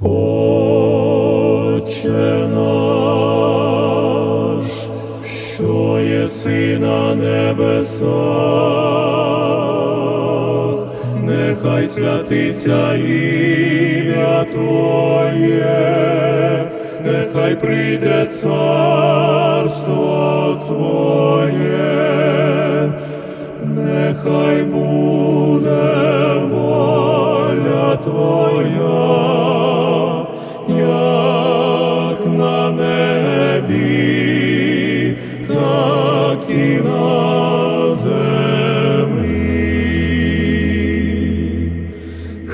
Отче наш, що єси на небесах, нехай святиться ім'я Твоє, нехай прийде царство Твоє, так і на.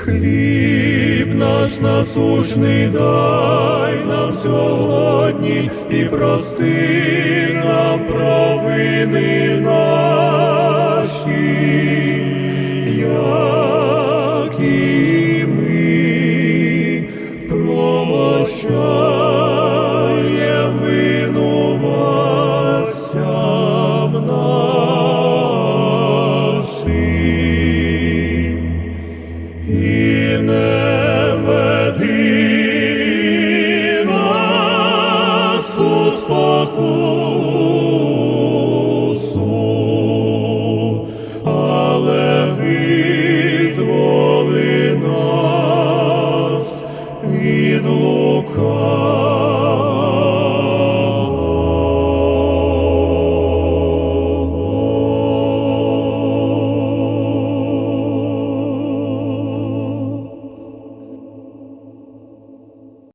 Хліб наш насушний дай нам сьогодні і прости нам провини наші, як не веди нас у.